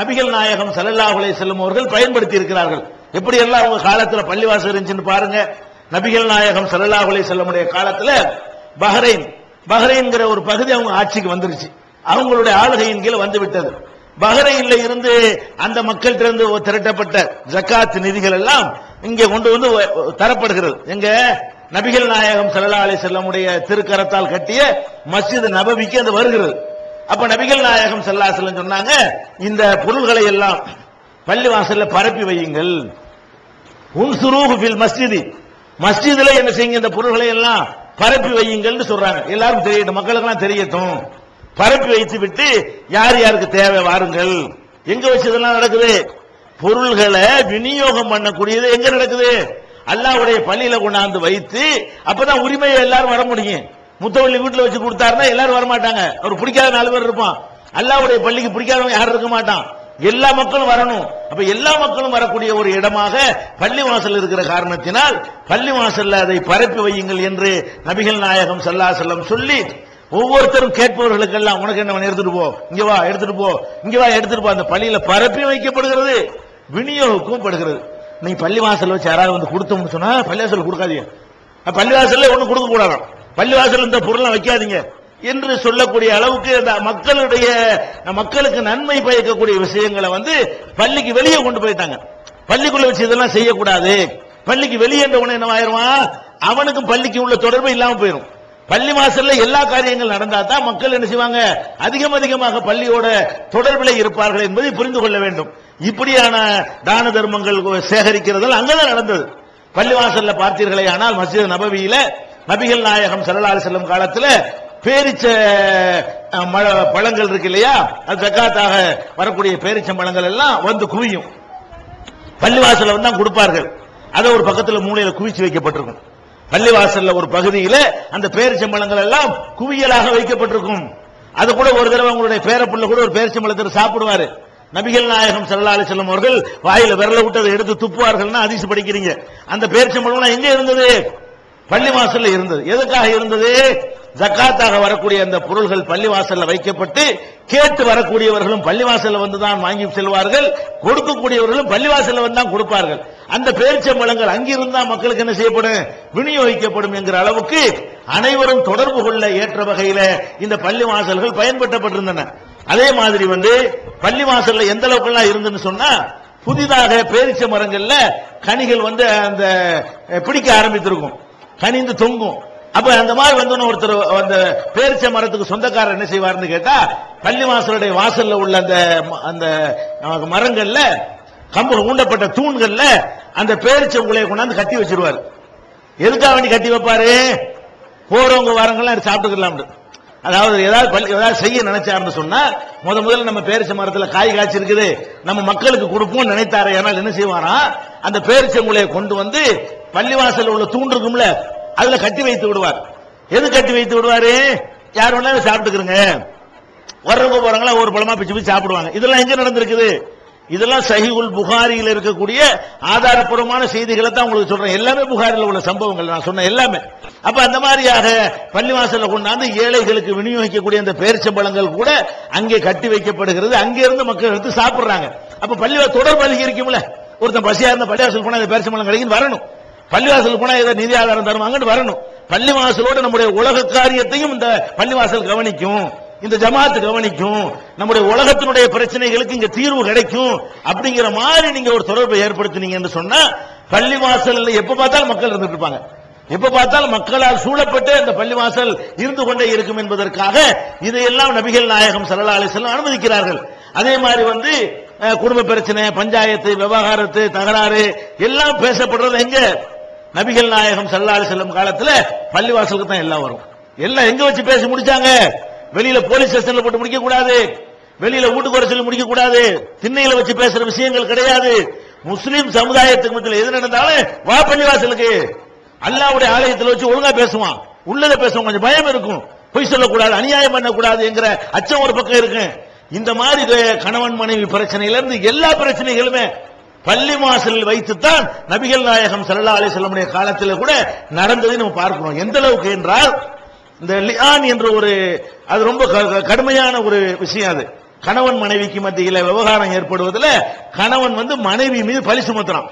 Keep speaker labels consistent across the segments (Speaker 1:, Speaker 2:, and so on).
Speaker 1: நபிகள் நாயகம் ஸல்லல்லாஹு அலைஹி அவர்கள் பயன்படுத்தி இருக்கிறார்கள். எப்படி எல்லாம் அவங்க காலத்துல பள்ளிவாசல் இருந்துச்சுன்னு பாருங்க. நபிகள் நாயகம் ஸல்லல்லாஹு அலைஹி காலத்துல பஹ்ரைன் பஹ்ரைன்கிற ஒரு பகுதி அவங்க ஆட்சிக்கு வந்துருச்சு. அவங்களுடைய ஆளுகையின் கீழ் வந்து விட்டது. பஹ்ரைன்ல இருந்து அந்த மக்கள்கிட்ட இருந்து திரட்டப்பட்ட ஜக்காத் நிதிகள் எல்லாம் இங்கே கொண்டு வந்து தரப்படுகிறது. எங்க நபிகள் நாயகம் சல்லா அலைஹி செல்லமுடைய திருக்கரத்தால் கட்டிய மஸ்ஜித் நபவிக்கு அது வருகிறது. அப்ப நபிகள் நாயகம் செல்லாசலம் சொன்னாங்க இந்த பொருள்களை எல்லாம் பள்ளிவாசல்ல பரப்பி வையுங்கள். உன்சுரூஹு மஸ்ஜிதி. மஸ்ஜிதுல என்ன செய்யுங்க இந்த பொருள்களை எல்லாம் பரப்பி வையுங்கள்னு சொல்றாங்க. எல்லாரும் தெரியட்டும் மக்களுக்கெல்லாம் தெரியட்டும். பரப்பி வைத்து விட்டு யார் யாருக்கு தேவை வாருங்கள். எங்க வச்சு இதெல்லாம் நடக்குது? பொருள்களை விநியோகம் பண்ணக்கூடியது எங்க நடக்குது? அல்லாவுடைய பள்ளியில கொண்டாந்து வைத்து அப்பதான் உரிமையை எல்லாரும் வர முடியும். முத்தவள்ளி வீட்டில் வச்சு கொடுத்தாருன்னா எல்லாரும் வரமாட்டாங்க. அவர் பிடிக்காத நாலு பேர் இருப்பான். அல்லாவுடைய பள்ளிக்கு பிடிக்காதவன் யாரும் இருக்க மாட்டான். எல்லா மக்களும் வரணும். அப்ப எல்லா மக்களும் வரக்கூடிய ஒரு இடமாக பள்ளி வாசல் இருக்கிற காரணத்தினால் பள்ளி வாசல்ல அதை பரப்பி வையுங்கள் என்று நபிகள் நாயகம் சல்லா செல்லம் சொல்லி ஒவ்வொருத்தரும் கேட்பவர்களுக்கெல்லாம் உனக்கு என்ன எடுத்துட்டு போ. இங்க வா எடுத்துட்டு போ. இங்க வா எடுத்துட்டு போ. அந்த பள்ளியில பரப்பி வைக்கப்படுகிறது விநியோகிக்கும் படுகிறது நீ பள்ளி வாசல் வச்சு யாராவது வந்து கொடுத்தோம்னு சொன்னா பள்ளிவாசல் கொடுக்காதீங்க. பள்ளிவாசல்ல ஒண்ணும் கொடுக்க கூடாதான் பள்ளிவாசல் இந்த பொருளை வைக்காதீங்க. என்று சொல்லக்கூடிய அளவுக்கு அந்த மக்களுடைய மக்களுக்கு நன்மை பயக்கக்கூடிய விஷயங்களை வந்து பள்ளிக்கு வெளியே கொண்டு போயிட்டாங்க. பள்ளிக்குள்ள வச்சு இதெல்லாம் செய்யக்கூடாது. பள்ளிக்கு வெளியே உடனே என்ன ஆயிருவான் அவனுக்கும் பள்ளிக்கு உள்ள தொடர்பு இல்லாம போயிடும் பள்ளி வாசல்ல எல்லா காரியங்கள் நடந்தா தான் மக்கள் என்ன செய்வாங்க? அதிகம் அதிகமாக பள்ளியோட தொடர்பில் இருப்பார்கள் என்பதை புரிந்து கொள்ள வேண்டும். இப்படியான தான தர்மங்கள் சேகரிக்கிறதெல்லாம் அங்கதான் நடந்தது. பள்ளிவாசல்ல பார்த்தீர்களே ஆனால் மஸ்ஜித் நபவியில நபிகள் நாயகம் ஸல்லல்லாஹு செல்லும் காலத்துல பேரிச்ச மழ- பழங்கள் இருக்கு இல்லையா? அது ஜக்காத்தாக வரக்கூடிய பேரிச்சம் பழங்கள் எல்லாம் வந்து குவியும். பள்ளிவாசல்ல வந்து தான் கொடுப்பார்கள். அதை ஒரு பக்கத்துல மூலையில குவிச்சு வைக்கப்பட்டிருக்கும். பள்ளிவாசல்ல ஒரு பகுதியில அந்த பேரிச்சம்பழங்கள் எல்லாம் குவியலாக வைக்கப்பட்டிருக்கும். அது கூட ஒரு தடவை உங்களுடைய பேரப்புள்ள கூட ஒரு பேரிச்சம்பழத்தை சாப்பிடுவாரு. நபிகள் நாயகம் ஸல்லல்லாஹு அலி செல்லம் அவர்கள் வாயில விரல விட்டதை எடுத்து துப்புவார்கள்னா அதிசி படிக்கிறீங்க. அந்த பேரிச்சம்பழம் எங்க இருந்தது? பள்ளிவாசல்ல இருந்தது. எதுக்காக இருந்தது? ஜக்காத்தாக வரக்கூடிய அந்த பொருள்கள் பள்ளி வாசல்ல வைக்கப்பட்டு கேட்டு வரக்கூடியவர்களும் பள்ளிவாசல்ல வந்து தான் வாங்கி செல்வார்கள். கொடுக்கக்கூடியவர்களும் பள்ளிவாசல்ல வந்து தான் கொடுப்பார்கள். அந்த பேரிச்சம்பழங்கள் அங்கிருந்தா மக்களுக்கு என்ன செய்யப்படும்? விநியோகிக்கப்படும் என்கிற அளவுக்கு அனைவரும் தொடர்பு கொள்ள ஏற்ற வகையில இந்த பள்ளி வாசல்கள் பயன்படுத்தப்பட்டிருந்தன. அதே மாதிரி வந்து பள்ளிவாசல்ல எந்த அளவுக்குலாம் இருந்துன்னு சொன்னா புதிதாக பேரிச்ச மரங்கள்ல கனிகள் வந்து அந்த பிடிக்க ஆரம்பித்திருக்கும். கனிந்து தொங்கும். அப்ப அந்த மாதிரி வந்து ஒருத்தர் அந்த பேரிச்ச மரத்துக்கு சொந்தக்காரர் என்ன செய்வார்னு கேட்டா பள்ளி வாசலுடைய வாசல்ல உள்ள அந்த அந்த மரங்கள்ல கம்பு ஊண்டப்பட்ட தூண்கள்ல அந்த பேரிச்ச உங்களை கொண்டாந்து கட்டி வச்சிருவாரு. எதுக்காக வேண்டி கட்டி வைப்பாரு? போறவங்க வரவங்கலாம் சாப்பிட்டுக்கலாம்னு அதாவது ஏதாவது பள்ளி ஏதாவது செய்ய நினைச்சார்னு சொன்னா முத முதல்ல நம்ம பேரிச்ச மரத்துல காய் காய்ச்சிருக்குது நம்ம மக்களுக்கு கொடுப்போம் நினைத்தாரு ஆனால் என்ன செய்வாராம் அந்த பேரிச்சங்குலையை கொண்டு வந்து பள்ளிவாசல் உள்ள தூண் இருக்கும்ல அதுல கட்டி வைத்து விடுவார். எது கட்டி வைத்து விடுவாரு? யார் வேணாலும் சாப்பிட்டுக்கிறங்க வர்றவங்க போறவங்களா ஒரு பழமா பிச்சு பிச்சு சாப்பிடுவாங்க. இதெல்லாம் எங்க நடந்திருக்குது? இதெல்லாம் சஹிகுல் புகாரியில் இருக்கக்கூடிய ஆதாரப்பூர்வமான செய்திகளை தான் உங்களுக்கு சொல்றேன். எல்லாமே புகாரில் உள்ள சம்பவங்கள். நான் சொன்ன எல்லாமே. அப்ப அந்த மாதிரியாக பள்ளிவாசல கொண்டாந்து ஏழைகளுக்கு விநியோகிக்கக்கூடிய அந்த பேரிச்சம்பழங்கள் கூட அங்கே கட்டி வைக்கப்படுகிறது. அங்கே இருந்து மக்கள் எடுத்து சாப்பிடுறாங்க. அப்ப பள்ளி தொடர்பு அதிகரிக்கும்ல ஒருத்தன் பசியா இருந்த பள்ளிவாசல் போனா இந்த பேரிச்சம்பழம் கிடைக்கும் வரணும். பள்ளிவாசல் போனா ஏதோ நிதி ஆதாரம் தருவாங்கன்னு வரணும். பள்ளிவாசலோட நம்முடைய உலக காரியத்தையும் இந்த பள்ளிவாசல் கவனிக்கும். இந்த ஜமாத்து கவனிக்கும். நம்முடைய உலகத்தினுடைய பிரச்சனைகளுக்கு இங்க தீர்வு கிடைக்கும் அப்படிங்கிற மாதிரி நீங்க ஒரு தொடர்பை ஏற்படுத்தினீங்கன்னு சொன்னா பள்ளிவாசல்ல எப்ப பார்த்தாலும் மக்கள் இருந்துட்டு இருப்பாங்க. எப்ப பார்த்தாலும் மக்களால் சூழப்பட்டு அந்த பள்ளிவாசல் இருந்து கொண்டே இருக்கும் என்பதற்காக இதையெல்லாம் நபிகள் நாயகம் ஸல்லல்லாஹு அலிசல்லாம் அனுமதிக்கிறார்கள். அதே மாதிரி வந்து குடும்ப பிரச்சனை பஞ்சாயத்து விவகாரத்து தகராறு எல்லாம் பேசப்படுறது எங்க? நபிகள் நாயகம் ஸல்லல்லாஹு அலிசல்லம் காலத்துல பள்ளிவாசலுக்கு தான் எல்லாம் வரும். எல்லாம் எங்க வச்சு பேசி முடிச்சாங்க? வெளியில போலீஸ் ஸ்டேஷன்ல போட்டு முடிக்க கூடாது. வெளியில வீட்டுக்கு வர சொல்லி முடிக்க கூடாது. திண்ணையில வச்சு பேசுற விஷயங்கள் கிடையாது. முஸ்லீம் சமுதாயத்துக்கு மத்தியில் எது நடந்தாலும் வா பள்ளிவாசலுக்கு. அல்லாவுடைய ஆலயத்தில் வச்சு ஒழுங்கா பேசுவான். உள்ளத பேசுவான். கொஞ்சம் பயம் இருக்கும். பொய் சொல்லக்கூடாது அநியாயம் பண்ணக்கூடாது என்கிற அச்சம் ஒரு பக்கம் இருக்கு. இந்த மாதிரி கணவன் மனைவி பிரச்சனையில இருந்து எல்லா பிரச்சனைகளுமே பள்ளி வாசலில் வைத்துத்தான் நபிகள் நாயகம் சல்லா அலி வஸல்லமுடைய காலத்தில் கூட நடந்ததை நம்ம பார்க்கிறோம். எந்த அளவுக்கு என்றால் இந்த லியான் என்ற ஒரு அது ரொம்ப க- கடுமையான ஒரு விஷயம் அது. கணவன் மனைவிக்கு மத்தியில் விவகாரம் ஏற்படுவதில் கணவன் வந்து மனைவி மீது பழி சுமத்துறான்.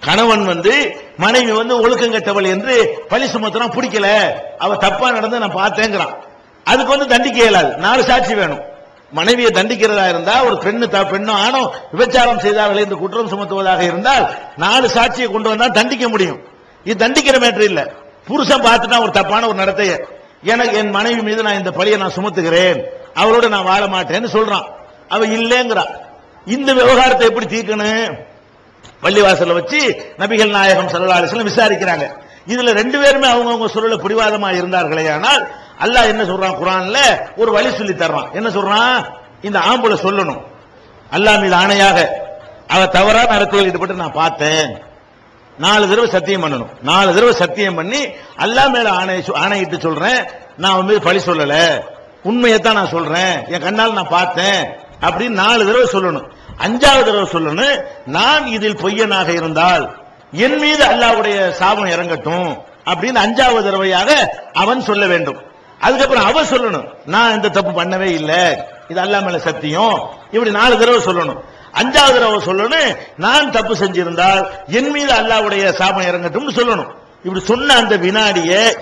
Speaker 1: கணவன் வந்து மனைவி வந்து ஒழுக்கங்கட்டவள் என்று பழி சுமத்துறான். பிடிக்கல. அவ தப்பா நடந்து நான் பார்த்தேங்கிறான். அதுக்கு வந்து தண்டிக்க இயலாது. நாலு சாட்சி வேணும். மனைவியை தண்டிக்கிறதா இருந்தா ஒரு பெண்ணு த பெண்ணும் ஆணும் விபச்சாரம் செய்தார்கள் என்று குற்றம் சுமத்துவதாக இருந்தால் நாலு சாட்சியை கொண்டு வந்தா தண்டிக்க முடியும். இது தண்டிக்கிற மேட்டர் இல்ல. புருஷன் பார்த்துட்டா ஒரு தப்பான ஒரு நடத்தையை. எனக்கு என் மனைவி மீது நான் இந்த பழியை நான் சுமத்துகிறேன். அவரோட நான் வாழ மாட்டேன்னு சொல்றான். அவ இல்லைங்கிறா. இந்த விவகாரத்தை எப்படி தீர்க்கணும்? பள்ளிவாசல வச்சு நபிகள் நாயகம் ஸல்லல்லாஹு விசாரிக்கிறாங்க. இதுல ரெண்டு பேருமே அவங்கவுங்க சொல்ல பிடிவாதமா இருந்தார்களே ஆனால் அல்லாஹ் என்ன சொல்றான்? குரான்ல ஒரு வழி சொல்லி தர்றான். என்ன சொல்றான்? இந்த ஆம்புல சொல்லணும். அல்லாஹ் மீது ஆணையாக அவ தவறான நடத்தையில் ஈடுபட்டு நான் பார்த்தேன். நாலு தடவை சத்தியம் பண்ணணும். நாலு தடவை சத்தியம் பண்ணி அல்லாஹ் மேல ஆணை ஆணையிட்டு சொல்றேன். நான் அவன் மீது பழி சொல்லல. உண்மையைத்தான் நான் சொல்றேன். என் கண்ணால் நான் பார்த்தேன். அப்படின்னு நாலு தடவை சொல்லணும். அஞ்சாவது தடவை சொல்லணும். நான் இதில் பொய்யனாக இருந்தால் என் மீது அல்லாஹ்வுடைய சாபம் இறங்கட்டும் அப்படின்னு அஞ்சாவது தடவையாக அவன் சொல்ல வேண்டும். அதுக்கப்புறம் அவ சொல்லணும். நான் இந்த தப்பு பண்ணவே இல்லை. இது அல்லாஹ் மேல சத்தியம். இப்படி நாலு தடவை சொல்லணும். அஞ்சாவது தடவை சொல்லணும் நான் தப்பு செஞ்சிருந்தால் என் மீது அல்லாவுடைய சாபம் இறங்கட்டும்னு சொல்லணும். இப்படி சொன்ன அந்த வினாடியே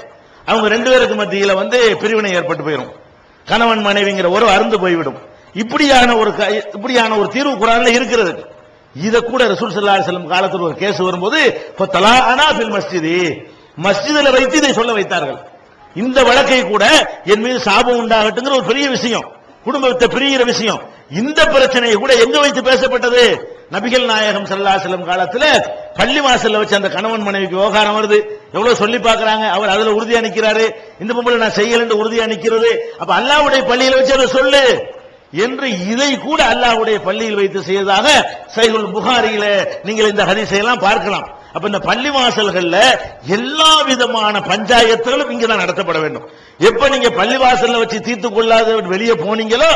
Speaker 1: அவங்க ரெண்டு பேருக்கு மத்தியில் வந்து பிரிவினை ஏற்பட்டு போயிடும் கணவன் மனைவிங்கிற ஒரு அருந்து போய்விடும். இப்படியான ஒரு க- இப்படியான ஒரு தீர்வு குரான்ல இருக்கிறது. இதை கூட ரசூல் சல்லா செல்லும் காலத்தில் ஒரு கேஸ் வரும்போது ஃபத்தலாஅனா ஃபில் மஸ்ஜிதி. மஸ்ஜிதில் வைத்து இதை சொல்ல வைத்தார்கள். இந்த வழக்கை கூட என் மீது சாபம் உண்டாகட்டுங்கிற ஒரு பெரிய விஷயம். குடும்பத்தை பிரிகிற விஷயம். இந்த பிரச்சனையை கூட எங்க வைத்து பேசப்பட்டது? நபிகள் நாயகம் ஸல்லல்லாஹு அலைஹி காலத்துல பள்ளி வாசல்ல வச்சு அந்த கணவன் மனைவிக்கு விவகாரம் வருது. எவ்வளவு சொல்லி பார்க்கறாங்க? அவர் அதுல உறுதியா நிக்கிறாரு இந்த பொம்பளை நான் செய்யல உறுதியா நிக்கிறது அப்ப அல்லாவுடைய பள்ளியில வச்சு அதை சொல்லு. என்று இதை கூட அல்லாஹ்வுடைய பள்ளியில் வைத்து செய்ததாக சைகுல் புகாரியில நீங்கள் இந்த ஹரிசை எல்லாம் பார்க்கலாம். அப்ப இந்த பள்ளி வாசல்கள்ல எல்லா விதமான பஞ்சாயத்துகளும் இங்கதான் நடத்தப்பட வேண்டும். எப்ப நீங்க பள்ளி வாசல்ல வச்சு தீர்த்து கொள்ளாத வெளியே போனீங்களோ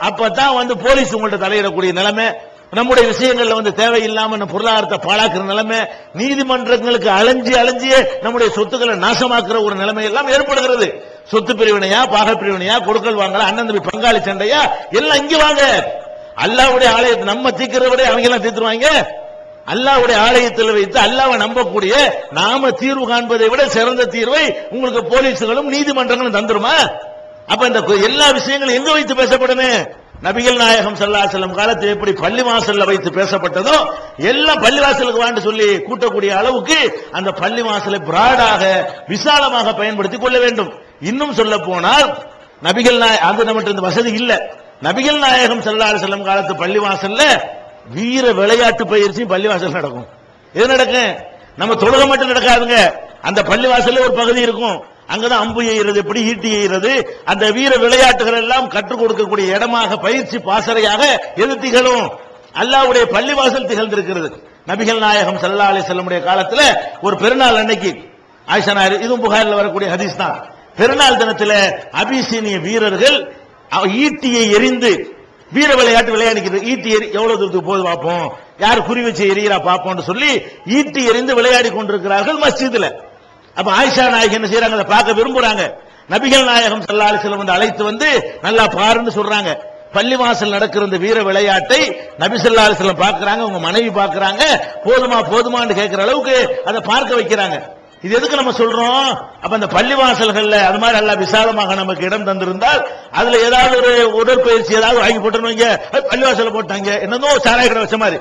Speaker 1: அப்பதான் வந்து போலீஸ் உங்கள்ட்ட தலையிடக்கூடிய நிலைமை நம்முடைய விஷயங்கள்ல வந்து தேவையில்லாம பொருளாதாரத்தை பாழாக்குற நிலைமை நீதிமன்றங்களுக்கு அலைஞ்சி அலைஞ்சியே நம்முடைய சொத்துக்களை நாசமாக்குற ஒரு நிலைமை எல்லாம் ஏற்படுகிறது. சொத்து பிரிவினையா பாக பிரிவினையா கொடுக்கல் வாங்கலாம் அண்ணன் தம்பி பங்காளி சண்டையா எல்லாம் இங்க வாங்க. அல்லாவுடைய ஆலயத்தை நம்ம தீக்கிறவரே விட அவங்க எல்லாம் தீர்த்துருவாங்க. அல்லாவுடைய ஆலயத்தில் வைத்து அல்லாவை நம்பக்கூடிய நாம தீர்வு காண்பதை விட சிறந்த தீர்வை உங்களுக்கு போலீஸ்களும் நீதிமன்றங்களும் தந்துருமா? அப்ப இந்த எல்லா விஷயங்களும் எங்க வைத்து பேசப்படணும் நபிகள் நாயகம் ஸல்லல்லாஹு செல்லம் காலத்தில் எப்படி பள்ளி வாசல்ல வைத்து பேசப்பட்டதோ எல்லாம் பள்ளி வாசலுக்கு வாண்டு சொல்லி கூட்டக்கூடிய அளவுக்கு அந்த பள்ளி வாசலை பிராடாக விசாலமாக பயன்படுத்திக் கொள்ள வேண்டும். இன்னும் சொல்ல போனால் நபிகள் நாய அது நம்மகிட்ட இந்த வசதி இல்ல. நபிகள் நாயகம் ஸல்லல்லாஹு செல்லம் காலத்து பள்ளி வாசல்ல வீர விளையாட்டு பயிற்சியும் பள்ளி வாசல் நடக்கும். எது நடக்கும்? நம்ம தொழுக மட்டும் நடக்காதுங்க. அந்த பள்ளி வாசல்ல ஒரு பகுதி இருக்கும். அங்கதான் அம்பு எய்கிறது எப்படி ஈட்டி எய்கிறது அந்த வீர விளையாட்டுகள் எல்லாம் கற்றுக் கொடுக்கக்கூடிய இடமாக பயிற்சி பாசறையாக எது திகழும் அல்லாஹ்வுடைய பள்ளிவாசல் திகழ்ந்திருக்கிறது. நபிகள் நாயகம் சல்லா அலி செல்லமுடைய காலத்துல ஒரு பெருநாள் அன்னைக்கு ஆயிஷா நாயர் இதுவும் புகாரில் வரக்கூடிய ஹதீஸ் தான். பெருநாள் தினத்துல அபிசீனிய வீரர்கள் ஈட்டியை எறிந்து வீர விளையாட்டு விளையாடிக்கிறது ஈட்டி எறி எவ்வளவு தூரத்துக்கு போது பார்ப்போம். யார் குறி வச்சு எரிகிறா பார்ப்போம்னு சொல்லி ஈட்டி எறிந்து விளையாடி கொண்டிருக்கிறார்கள் மஸ்ஜிதுல. அப்ப ஆயிஷா நாயகி என்ன செய்யறாங்க அதை பார்க்க விரும்புறாங்க. நபிகள் நாயகம் ஸல்லல்லாஹு செல்லம் வந்து அழைத்து வந்து நல்லா பாருன்னு சொல்றாங்க. பள்ளிவாசல் நடக்கிற இந்த வீர விளையாட்டை நபி ஸல்லல்லாஹு அலைஹி பார்க்கறாங்க உங்க மனைவி பார்க்கறாங்க. போதுமா போதுமான்னு கேட்கிற அளவுக்கு அதை பார்க்க வைக்கிறாங்க. இது எதுக்கு நம்ம சொல்றோம்? அப்ப அந்த பள்ளிவாசல்கள்ல அது மாதிரி நல்லா விசாலமாக நமக்கு இடம் தந்திருந்தால் அதுல ஏதாவது ஒரு உடற்பயிற்சி ஏதாவது வாங்கி போட்டுருவீங்க பள்ளிவாசல்ல போட்டாங்க. என்னதோ சாராய கடை வச்ச மாதிரி.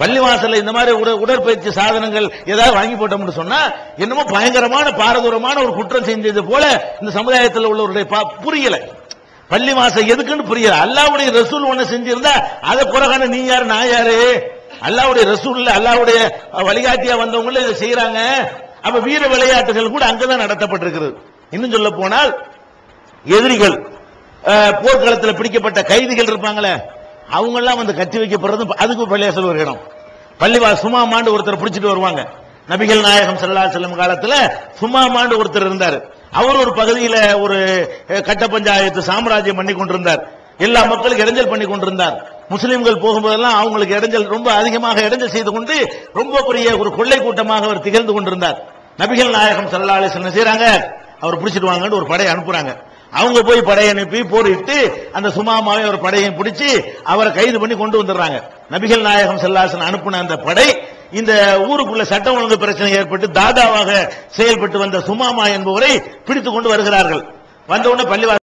Speaker 1: பள்ளிவாசல்ல இந்த மாதிரி உட- உடற்பயிற்சி சாதனங்கள் ஏதாவது வாங்கி போட்டோம்னு சொன்னா என்னமோ பயங்கரமான பாரதூரமான ஒரு குற்றம் செஞ்சது போல இந்த சமுதாயத்தில் உள்ளவருடைய பா- புரியல. பள்ளிவாசல் எதுக்குன்னு புரியல. அல்லாவுடைய ரசூல் ஒண்ணு செஞ்சிருந்தா அதை குறகான நீ யாரு நான் யாரு? அல்லாவுடைய ரசூல்ல அல்லாவுடைய வழிகாட்டியா வந்தவங்களும் இதை செய்யறாங்க அப்ப வீர விளையாட்டுகள் கூட அங்கதான் நடத்தப்பட்டிருக்கிறது. இன்னும் சொல்ல போனால் எதிரிகள் போர்க்களத்தில் பிடிக்கப்பட்ட கைதிகள் இருப்பாங்களே அவங்க எல்லாம் வந்து கட்டி வைக்கப்படுறது அதுக்கு பள்ளிவாசல் ஒரு இடம். பள்ளிவாசல் சுமாமாண்டு ஒருத்தர் பிடிச்சிட்டு வருவாங்க. நபிகள் நாயகம் சல்லா செல்லும் காலத்துல சும்மா மாண்டு ஒருத்தர் இருந்தார். அவர் ஒரு பகுதியில ஒரு கட்ட பஞ்சாயத்து சாம்ராஜ்யம் பண்ணி கொண்டிருந்தார். எல்லா மக்களுக்கும் இடைஞ்சல் பண்ணி கொண்டிருந்தார். முஸ்லிம்கள் போகும்போதெல்லாம் அவங்களுக்கு இடைஞ்சல் ரொம்ப அதிகமாக இடைஞ்சல் செய்து கொண்டு ரொம்ப பெரிய ஒரு கொள்ளை கூட்டமாக அவர் திகழ்ந்து கொண்டிருந்தார். நபிகள் நாயகம் சல்லா அலிஸ் என்ன செய்யறாங்க அவர் பிடிச்சிட்டு வாங்கன்னு ஒரு படையை அனுப்புறாங்க. அவங்க போய் படை அனுப்பி போரிட்டு அந்த சுமாமாவை ஒரு படையை பிடிச்சு அவரை கைது பண்ணி கொண்டு வந்துடுறாங்க. நபிகள் நாயகம் செல்லாசன் அனுப்பின அந்த படை இந்த ஊருக்குள்ள சட்டம் ஒழுங்கு பிரச்சனை ஏற்பட்டு தாதாவாக செயல்பட்டு வந்த சுமாமா என்பவரை பிடித்துக் கொண்டு வருகிறார்கள். வந்த பள்ளிவாசல்